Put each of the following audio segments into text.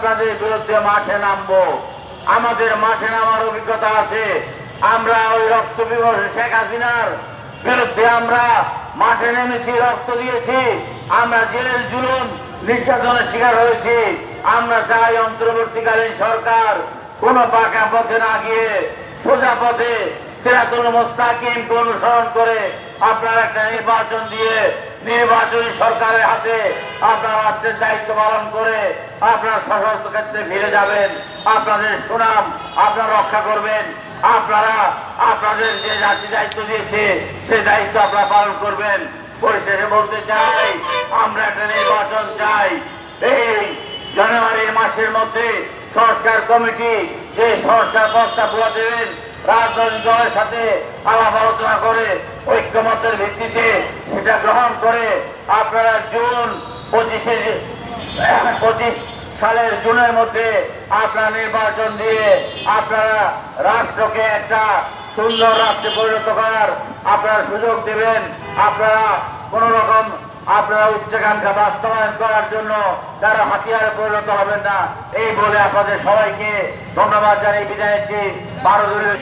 আপনাদের বিরুদ্ধে মাঠে নামবো। আমাদের মাঠে নামার অভিজ্ঞতা আছে। আমরা ওই রক্ত বিবর্ষ শেখ হাসিনার বিরুদ্ধে আমরা মাঠে নেমেছি, রক্ত দিয়েছি। আমরা জেলের জুলুম, নির্যাতনের শিকার হয়েছি। আমরা চাই অন্তর্বর্তীকালীন সরকার কোন পাকা পথে না গিয়ে সোজা পথে সিরাতুল মোস্তাকিমকে অনুসরণ করে আপনারা একটা নির্বাচন দিয়ে নির্বাচনী সরকারের হাতে আপনারা রাষ্ট্রের দায়িত্ব পালন করে আপনার সশস্ত্র ক্ষেত্রে ফিরে যাবেন, আপনাদের সুনাম আপনারা রক্ষা করবেন, আপনারা আপনাদের যে জাতি দায়িত্ব দিয়েছে সেই দায়িত্ব আপনারা পালন করবেন। পরিশেষে বলতে চাই, আমরা একটা নির্বাচন চাই। এই জানুয়ারি মাসের মধ্যে সংস্কার কমিটি, যে সংস্কার প্রস্তাবগুলো দেবেন রাজনৈতিক সাথে আলাপ আলোচনা করে ঐক্যমতের ভিত্তিতে সেটা গ্রহণ করে আপনারা জুন পঁচিশে পঁচিশ সালের জুনের মধ্যে আপনারা নির্বাচন দিয়ে আপনারা রাষ্ট্রকে একটা সুন্দর রাষ্ট্রে পরিণত করার আপনারা সুযোগ দেবেন। আপনারা কোন রকম আপনারা উচ্চাকাঙ্ক্ষা বাস্তবায়ন করার জন্য যারা হাতিয়ারে পরিণত হবেন না, এই বলে আপনাদের সবাইকে ধন্যবাদ জানিয়ে বিদায় নিচ্ছি। ভারতীয়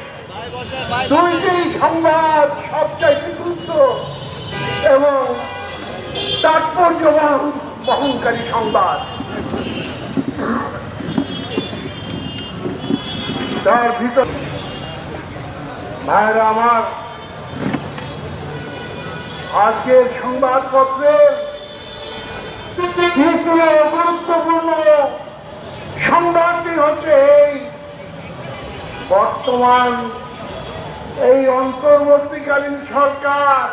দুইটি সংবাদ সবচাইতে গুরুত্ব এবং তাৎপর্য বহনকারী সংবাদ। তার ভিতর ভাইরা আমার আজকের সংবাদপত্রের দ্বিতীয় গুরুত্বপূর্ণ সংবাদটি হচ্ছে এই। বর্তমান এই অন্তর্বর্তীকালীন সরকার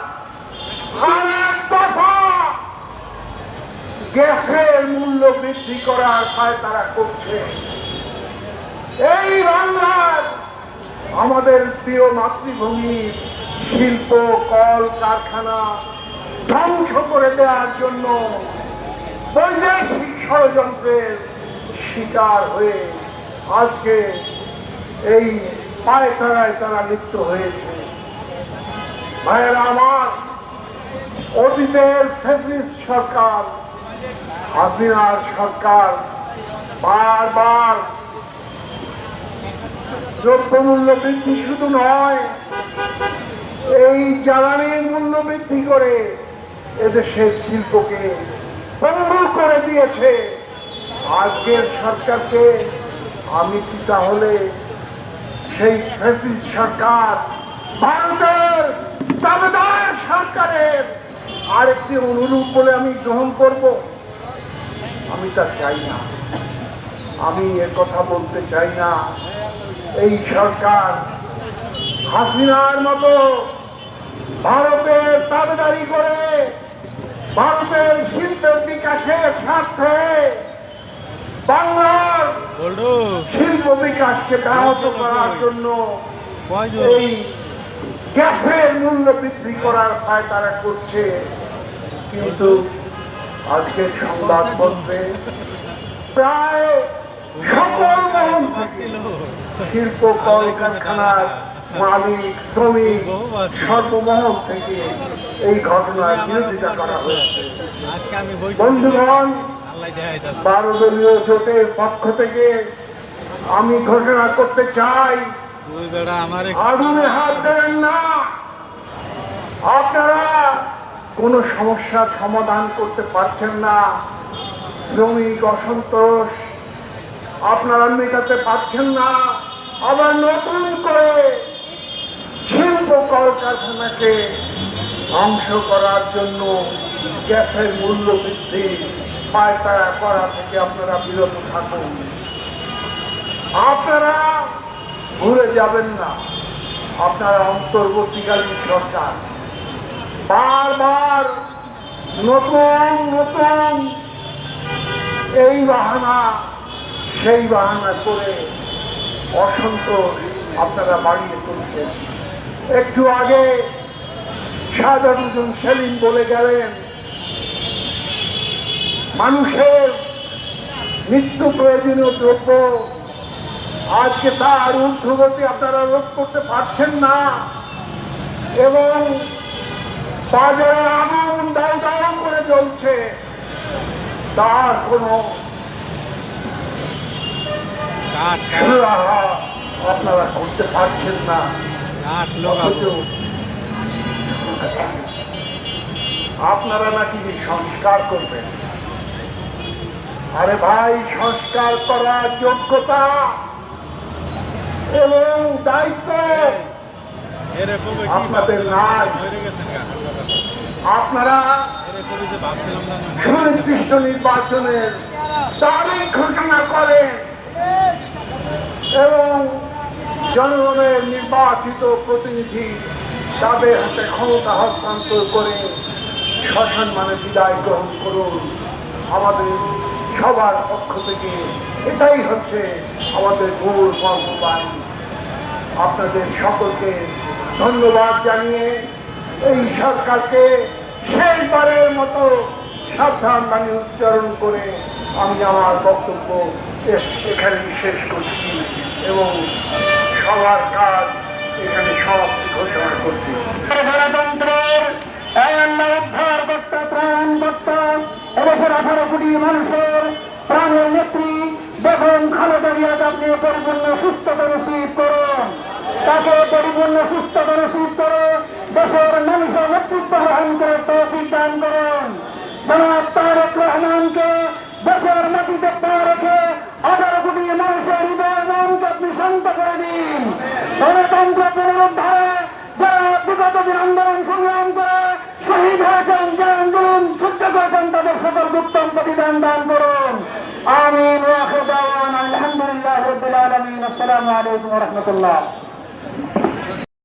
গ্যাসের মূল্য বৃদ্ধি করার পায় তারা করছে। এই বাংলার আমাদের প্রিয় মাতৃভূমি শিল্প, কল, কারখানা ধ্বংস করে দেওয়ার জন্য বৈদেশিক ষড়যন্ত্রের শিকার হয়ে আজকে এই পায়ে তারায় তারা লিপ্ত হয়েছে। ভাইয়েরা আমার, অতীতের ফেসিস্ট সরকার, হাসিনার সরকার বারবার দ্রব্যমূল্য বৃদ্ধি শুধু নয় এই জ্বালানির মূল্য বৃদ্ধি করে এদেশের শিল্পকে পঙ্গু করে দিয়েছে। আজকের সরকারকে আমি কি তাহলে সেই ফ্যাসিস্ট সরকার, ভারতের দাবেদার সরকারের আরেকটি অনুরূপ বলে আমি গ্রহণ করব? আমি তা চাই না। আমি এ কথা বলতে চাই না। এই সরকার হাসিনার মতো ভারতের দাবেদারি করে ভারতের শিল্পের বিকাশের স্বার্থে বাংলার শিল্প বিকাশকে ব্যাহত করার জন্য এই গ্যাসের মূল্য বৃদ্ধি করার পায় তারা করছে। কিন্তু আজকের সংবাদপত্রে প্রায় সকল মহল থেকে শিল্প কলকারখানার মালিক, শ্রমিক সর্বমহল থেকে এই ঘটনার বিরোধিতা করা হয়েছে। বন্ধুগণ, বারো দলীয় জোটের পক্ষ থেকে আমি ঘোষণা করতে চাই, আগুনে হাত দেবেন না। আপনারা কোনো সমস্যার সমাধান করতে পারছেন না। শ্রমিক অসন্তোষ, আপনারা মেটাতে পারছেন না। আবার নতুন করে শিল্প কলকারখানাকে ধ্বংস করার জন্য গ্যাসের মূল্য বৃদ্ধি পায়তারা করা থেকে আপনারা বিরত থাকুন। আপনারা ভুলে যাবেন না, আপনারা অন্তর্বর্তীকালীন সরকার। বারবার নতুন নতুন এই বাহানা, সেই বাহানা করে অসন্তোষ আপনারা বাড়িয়ে তুলছেন। একটু আগে সাধারণ সেলিম বলে গেলেন মানুষের নিত্য প্রয়োজনীয় দ্রব্য আজকে তার ঊর্ধ্বগতি আপনারা রোধ করতে পারছেন না। এবং বাজারে আগুন দাউ দাউ করে চলছে তার কোনো আপনারা করতে পারছেন না। আপনারা নাকি সংস্কার করবেন আরে ভাই সংস্কার করার যোগ্যতা এবং দায়িত্ব আপনাদের নাই। আপনারা। সুনির্দিষ্ট নির্বাচনের তারিখ ঘোষণা করেন এবং জনগণের নির্বাচিত প্রতিনিধি তাদের হাতে ক্ষমতা হস্তান্তর করে সসম্মানে বিদায় গ্রহণ করুন। আমাদের সবার পক্ষ থেকে এটাই হচ্ছে আমাদের মূল কর্মবাণী আপনাদের সকলকে ধন্যবাদ জানিয়ে এই সরকারকে শেষবারের মতো সাবধান বাণী উচ্চারণ করে আমি আমার বক্তব্য এ- এখানেই শেষ করছি এবং সবার কাজ এখানে সব ঘোষণা করছি। পরিপূর্ণ সুস্থতা নসিব করুন। তাকে নসিব করে দেশের মানুষের নেতৃত্ব গ্রহণ করে তৌফিক দান করুন জনাব তারেক রহমানকে দেশের মাটিতে পা রেখে আঠারো কোটি মানুষের হৃদয় মনকে আপনি শান্ত করে দিন পুনরুদ্ধারে যারা বিগত দিন আন্দোলন সংগ্রাম করে, শহীদ হয়েছেন যে আন্দোলন যুদ্ধ করেছেন, তাদের সকল উত্তম প্রতিদান দান করুন। আমিন আলহামদুলিল্লাহ আসসালামু আলাইকুম রহমতুল্লাহ।